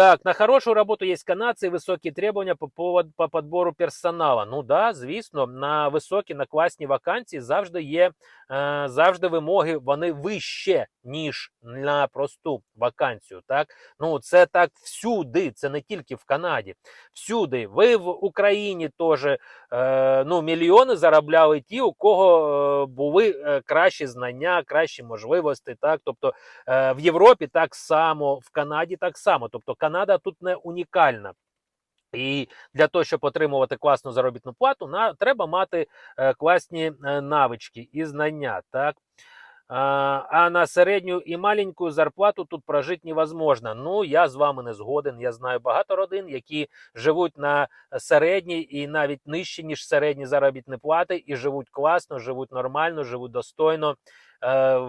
Так, на хорошую работу есть канадцы и высокие требования по, повод, по подбору персонала. Ну да, звісно, на високі, на класні вакансії завжди є е, завжди вимоги, вони вище, ніж на просту вакансію. Так, ну це так всюди, це не тільки в Канаді. Всюди. Ви в Україні теж е, ну, мільйони заробляли ті, у кого е, були е, кращі знання, кращі можливості. Так, тобто е, в Європі так само, в Канаді так само. Тобто Канада тут не унікальна. І для того, щоб отримувати класну заробітну плату, на, треба мати е, класні е, навички і знання. Так? А, а на середню і маленьку зарплату тут прожити невозможно. Ну, я з вами не згоден. Я знаю багато родин, які живуть на середній і навіть нижче, ніж середні заробітні плати, і живуть класно, живуть нормально, живуть достойно. Е,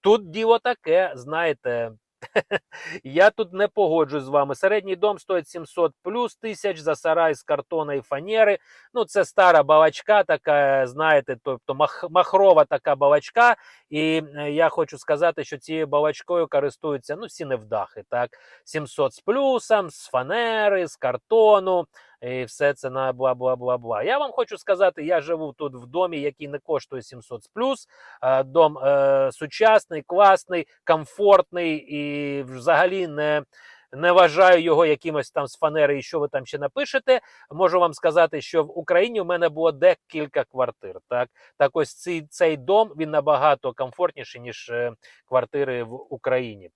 тут діло таке, знаєте. Я тут не погоджуюсь з вами. Середній дом стоїть 700 плюс тисяч за сарай з картона і фанери. Ну, це стара балачка, така, знаєте, тобто мах, махрова така балачка. І е, я хочу сказати, що цією балачкою користуються ну, всі невдахи. Так? 700 з плюсом, з фанери, з картону. І все це на бла бла бла бла. Я вам хочу сказати, я живу тут в домі, який не коштує 700 з плюс. Е, Дом е, сучасний, класний, комфортний і взагалі не. Не вважаю його якимось там з фанери, і що ви там ще напишете. Можу вам сказати, що в Україні в мене було декілька квартир. Так, так ось цей, цей дом він набагато комфортніший, ніж е, квартири в Україні.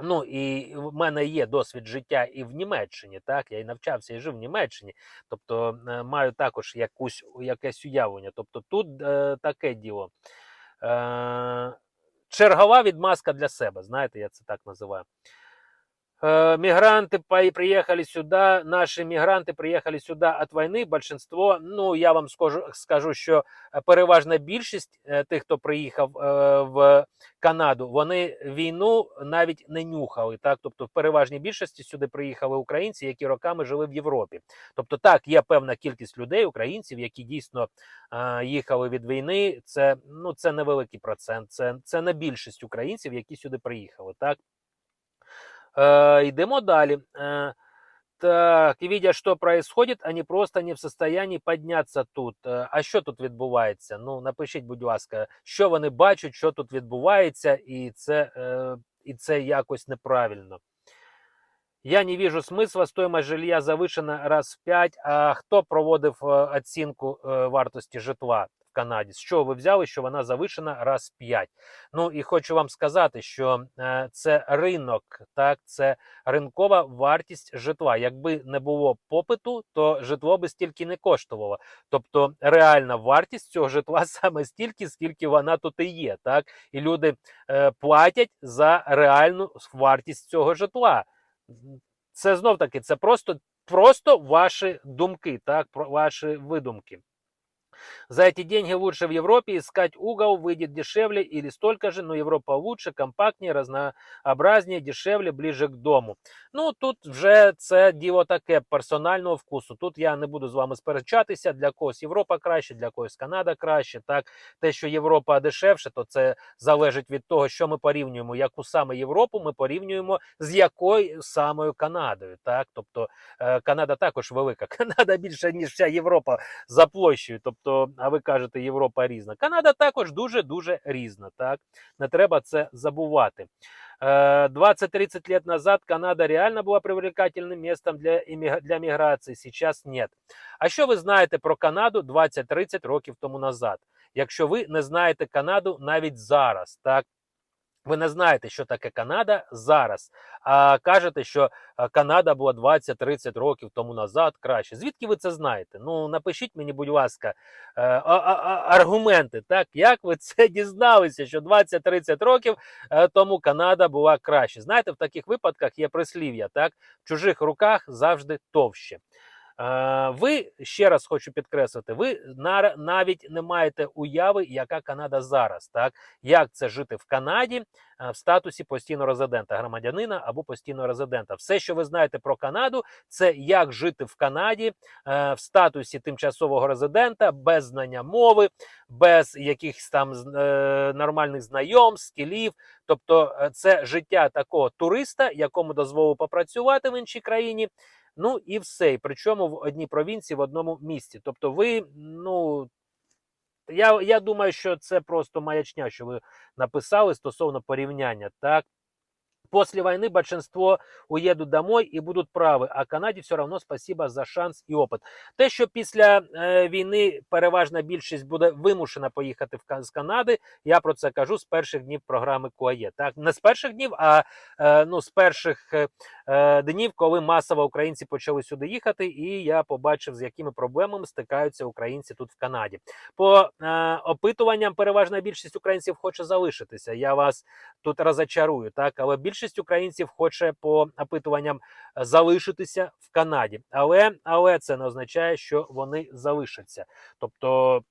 Ну і в мене є досвід життя і в Німеччині. Так, я і навчався і жив в Німеччині. Тобто е, маю також якусь якесь уявлення. Тобто, тут е, таке діло. Е, чергова відмазка для себе. Знаєте, я це так називаю. Э, мигранты приехали сюда, наши мігранти приїхали сюди від війни. Большинство, ну я вам скажу, скажу, що е, переважна більшість е, тих, хто приїхав в Канаду, вони війну навіть не нюхали. Так, тобто, в переважній більшості сюди приїхали українці, які роками жили в Європі. Тобто, так, є певна кількість людей, українців, які дійсно їхали від війни. Це ну це невеликий процент, це, це не більшість українців, які сюди приїхали. Так. Э, Йдемо далі. Э, Так, і видя, що происходит, они просто не в состоянии піднятися тут. Е, А що тут відбувається? Ну, напишіть, будь ласка, що вони бачать, що тут відбувається, і це, е, і це якось неправильно. Я не вижу смисла, стоимость жилья завишена раз в 5. А хто проводив оцінку вартості житла в Канаді? З чого ви взяли, що вона завишена раз 5? Ну і хочу вам сказати, що е, це ринок, так, це ринкова вартість житла. Якби не було попиту, то житло би стільки не коштувало. Тобто реальна вартість цього житла саме стільки, скільки вона тут і є. Так? І люди е, платять за реальну вартість цього житла. Це знов таки, це просто, просто ваші думки, так, ваші видумки. За эти деньги лучше в Европе искать угол, выйдет дешевле или столько же, но Европа лучше, компактнее, разнообразнее, дешевле, ближе к дому. Ну тут вже це діло таке персонального вкусу. Тут я не буду з вами сперечатися. Для когось Європа краще, для когось Канада краще. Так, те, що Європа дешевше, то це залежить від того, що ми порівнюємо. Яку саме Європу ми порівнюємо з якою самою Канадою. Так, тобто е, Канада також велика. Канада більше ніж вся Європа за площею. Тобто, а ви кажете, Європа різна. Канада також дуже дуже різна. Так, не треба це забувати. Э, 20-30 лет назад Канада реально была привлекательным местом для, іміг- для міграції, сейчас нет. А що ви знаєте про Канаду 20-30 років тому назад? Якщо ви не знаєте Канаду навіть зараз, так? ви не знаєте, що таке Канада зараз, а кажете, що е, Канада була 20-30 років тому назад краще. Звідки ви це знаєте? Ну напишіть мені, будь ласка, е, аргументи, так як ви це дізналися, що 20-30 років е, тому Канада була краще. Знаєте, в таких випадках є прислів'я, так в чужих руках завжди товще. Е, Ви ще раз хочу підкреслити, ви на- навіть не маєте уяви, яка Канада зараз, так як це жити в Канаді в статусі постійного резидента, громадянина або постійного резидента. Все, що ви знаєте про Канаду, це як жити в Канаді е, в статусі тимчасового резидента, без знання мови, без якихось там е, нормальних знайомств, скілів. Тобто, е, це життя такого туриста, якому дозволив попрацювати в іншій країні. Ну і все. І причому в одній провінції, в одному місті. Тобто, ви, ну. Я, я думаю, що це просто маячня, що ви написали стосовно порівняння. Так, После войны большинство уедут домой і будуть праві, а Канаді все одно спасибо за шанс і опит. Те, що після е, війни переважна більшість буде вимушена поїхати в з Канади, я про це кажу з перших днів програми КУАЄ. Так, не з перших днів, а е, ну, з перших е, днів, коли масово українці почали сюди їхати, і я побачив, з якими проблемами стикаються українці тут в Канаді. По е, опитуванням переважна більшість українців хоче залишитися. Я вас тут розочарую, так але більшість українців хоче по опитуванням е, залишитися в Канаді. Але, але це не означає, що вони залишаться. Тобто.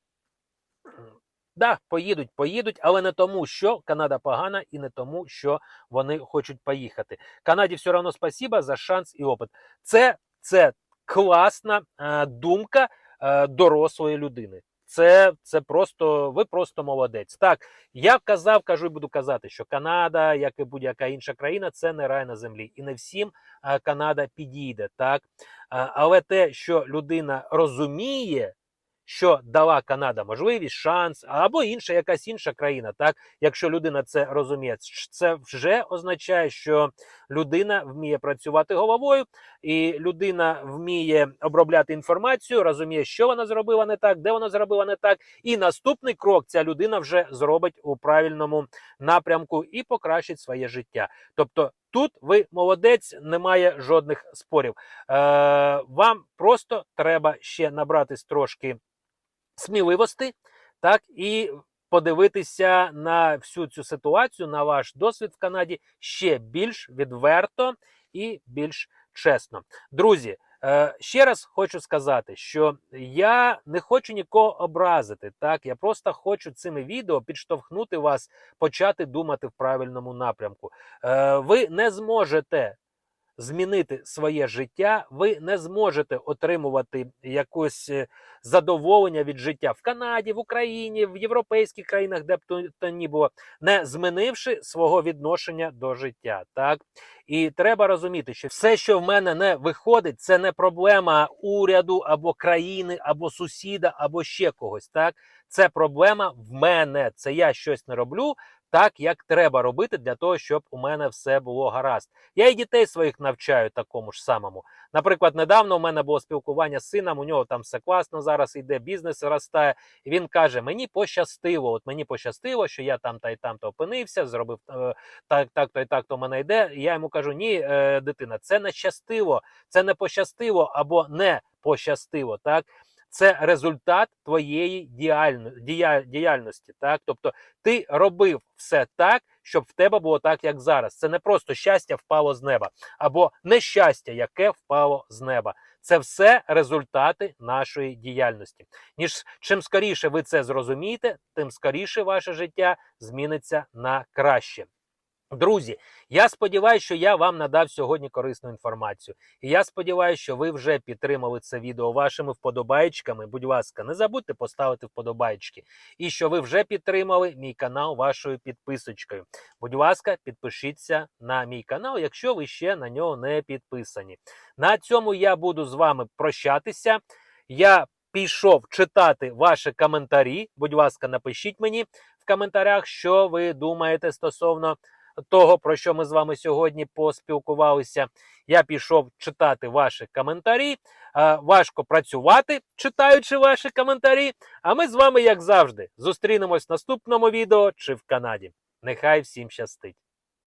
Да, поїдуть, поїдуть, але не тому, що Канада погана, і не тому, що вони хочуть поїхати. Канаді все одно спасіба за шанс і опит. Це, це класна е, думка е, дорослої людини. Це, це просто ви просто молодець. Так, я казав, кажу і буду казати, що Канада, як і будь-яка інша країна, це не рай на землі, і не всім е, Канада підійде. Так, Е, але те, що людина розуміє, що дала Канада можливість, шанс, або інша якась інша країна. Так, якщо людина це розуміє, це вже означає, що людина вміє працювати головою, і людина вміє обробляти інформацію, розуміє, що вона зробила не так, де вона зробила не так. І наступний крок ця людина вже зробить у правильному напрямку і покращить своє життя. Тобто. Тут ви молодець, немає жодних спорів. Е, вам просто треба ще набратись трошки сміливості, так і подивитися на всю цю ситуацію, на ваш досвід в Канаді ще більш відверто і більш чесно. Друзі, е, ще раз хочу сказати, що я не хочу нікого образити. Так, я просто хочу цими відео підштовхнути вас почати думати в правильному напрямку. Е, ви не зможете змінити своє життя, ви не зможете отримувати якось е, задоволення від життя в Канаді, в Україні, в європейських країнах, де б то, ні було, не змінивши свого відношення до життя. Так і треба розуміти, що все, що в мене не виходить, це не проблема уряду або країни, або сусіда, або ще когось. Так, це проблема в мене. Це я щось не роблю. Так, як треба робити для того, щоб у мене все було гаразд. Я і дітей своїх навчаю такому ж самому. Наприклад, недавно у мене було спілкування з сином, у нього там все класно, зараз йде бізнес ростає. І він каже: Мені пощастило, от мені пощастило, що я там та й там то опинився, зробив е, так, так, то і так, то мене йде. І я йому кажу: ні, е, дитина, це не щастиво, це не пощастило або не пощастило. Так. Це результат твоєї діяльності. Так? Тобто ти робив все так, щоб в тебе було так, як зараз. Це не просто щастя впало з неба, або нещастя, яке впало з неба. Це все результати нашої діяльності. Ніж чим скоріше ви це зрозумієте, тим скоріше ваше життя зміниться на краще. Друзі, я сподіваюся, що я вам надав сьогодні корисну інформацію. І я сподіваюся, що ви вже підтримали це відео вашими вподобайчиками. Будь ласка, не забудьте поставити вподобайчики. І що ви вже підтримали мій канал вашою підписочкою. Будь ласка, підпишіться на мій канал, якщо ви ще на нього не підписані. На цьому я буду з вами прощатися. Я пішов читати ваші коментарі. Будь ласка, напишіть мені в коментарях, що ви думаєте стосовно того, про що ми з вами сьогодні поспілкувалися. Я пішов читати ваші коментарі. Важко працювати, читаючи ваші коментарі. А ми з вами, як завжди, зустрінемось в наступному відео чи в Канаді. Нехай всім щастить!